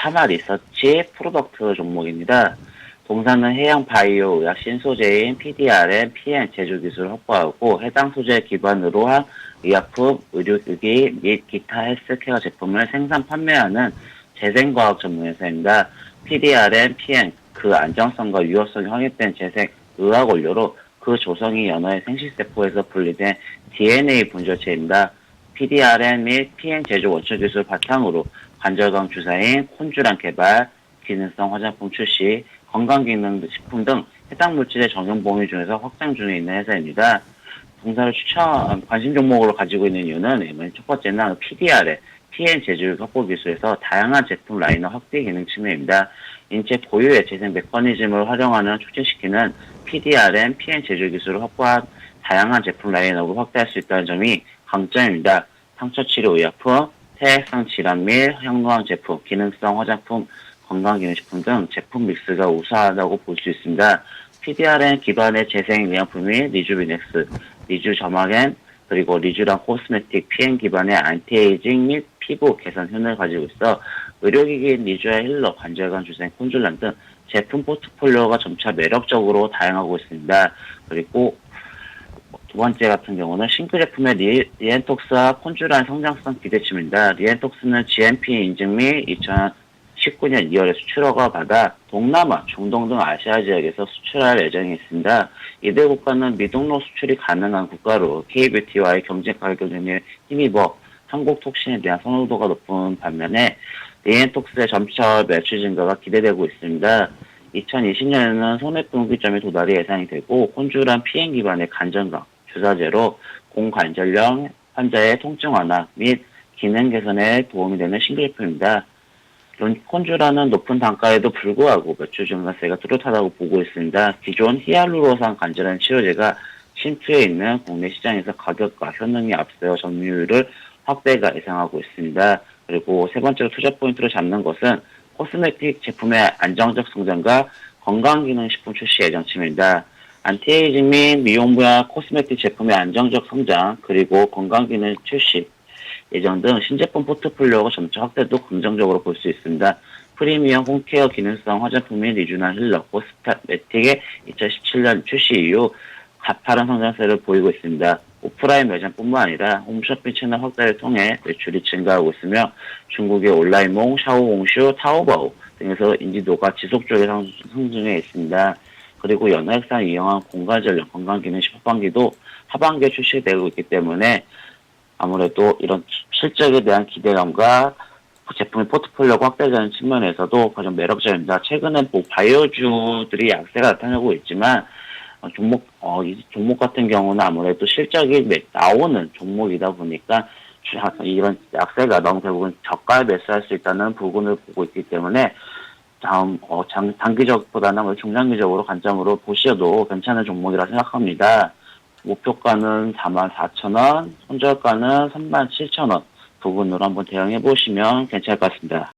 파마 리서치 프로덕트 종목입니다. 동사는 해양 바이오 의학 신소재인 PDRN, PN 제조 기술을 확보하고 해당 소재 기반으로 한 의약품, 의료기기 및 기타 헬스케어 제품을 생산 판매하는 재생과학 전문회사입니다. PDRN, PN 그 안정성과 유효성이 확인된 재생 의학 원료로 그 조성이 연어의 생식세포에서 분리된 DNA 분절체입니다. PDRN 및 PN 제조 원초 기술 바탕으로 관절강 주사인 콘주란 개발, 기능성 화장품 출시, 건강기능 식품 등 해당 물질의 적용 범위 중에서 확장 중에 있는 회사입니다. 동사를 추천, 관심 종목으로 가지고 있는 이유는 예, 첫 번째는 PDRN, PN 제조 확보 기술에서 다양한 제품 라인업 확대 기능 측면입니다. 인체 고유의 재생 메커니즘을 활용하는 촉진시키는 PDRN, PN 제조 기술을 확보한 다양한 제품 라인업을 확대할 수 있다는 점이 강점입니다. 상처 치료 의약품, 태액성 질환 및 형광 제품, 기능성 화장품, 건강기능식품 등 제품 믹스가 우수하다고 볼 수 있습니다. PDRN 기반의 재생 의약품이 리주비넥스, 리주 점화겐, 그리고 리주랑 코스메틱 PN 기반의 안티에이징 및 피부 개선 효능을 가지고 있어 의료기기인 리주와 힐러, 관절관 주생, 콘줄란 등 제품 포트폴리오가 점차 매력적으로 다양하고 있습니다. 그리고 두 번째 같은 경우는 싱크 제품의 리, 리엔톡스와 콘주란 성장성 기대치입니다. 리엔톡스는 GMP 인증 및 2019년 2월에 수출 허가 받아 동남아, 중동 등 아시아 지역에서 수출할 예정이 있습니다. 이들 국가는 미동로 수출이 가능한 국가로 K뷰티와의 경쟁 가격에 힘입어 한국 톡신에 대한 선호도가 높은 반면에 리엔톡스의 점차 매출 증가가 기대되고 있습니다. 2020년에는 소액 분기점이 도달이 예상이 되고 콘주란 피행 기반의 간전강, 주사제로 공관절염 환자의 통증 완화 및 기능 개선에 도움이 되는 신규제품입니다. 콘주라는 높은 단가에도 불구하고 매출 증가세가 뚜렷하다고 보고 있습니다. 기존 히알루로산 관절염 치료제가 침투해 있는 국내 시장에서 가격과 효능이 앞서 점유율을 확대가 예상하고 있습니다. 그리고 세 번째로 투자 포인트로 잡는 것은 코스메틱 제품의 안정적 성장과 건강기능식품 출시 예정침입니다. 안티에이징 및 미용 분야 코스메틱 제품의 안정적 성장, 그리고 건강기능 출시 예정 등 신제품 포트폴리오가 점차 확대도 긍정적으로 볼 수 있습니다. 프리미엄 홈케어 기능성 화장품 및 리주나 힐러, 코스메틱의 2017년 출시 이후 가파른 성장세를 보이고 있습니다. 오프라인 매장뿐만 아니라 홈쇼핑 채널 확대를 통해 매출이 증가하고 있으며 중국의 온라인몽, 샤오홍슈, 타오바오 등에서 인지도가 지속적으로 상- 상승해 있습니다. 그리고 연화액상 이용한 공관절력 건강기능식 하반기도 하반기에 출시되고 있기 때문에 아무래도 이런 실적에 대한 기대감과 제품의 포트폴리오가 확대되는 측면에서도 가장 매력적입니다. 최근에 뭐 바이오주들이 약세가 나타나고 있지만 어, 종목 어, 이 종목 같은 경우는 아무래도 실적이 매- 나오는 종목이다 보니까 주- 이런 약세가 너무 결국은 저가에 매수할 수 있다는 부분을 보고 있기 때문에 다음 어, 장, 단기적보다는 뭐 중장기적으로 관점으로 보셔도 괜찮은 종목이라 생각합니다. 목표가는 44,000원, 손절가는 37,000원 부분으로 한번 대응해 보시면 괜찮을 것 같습니다.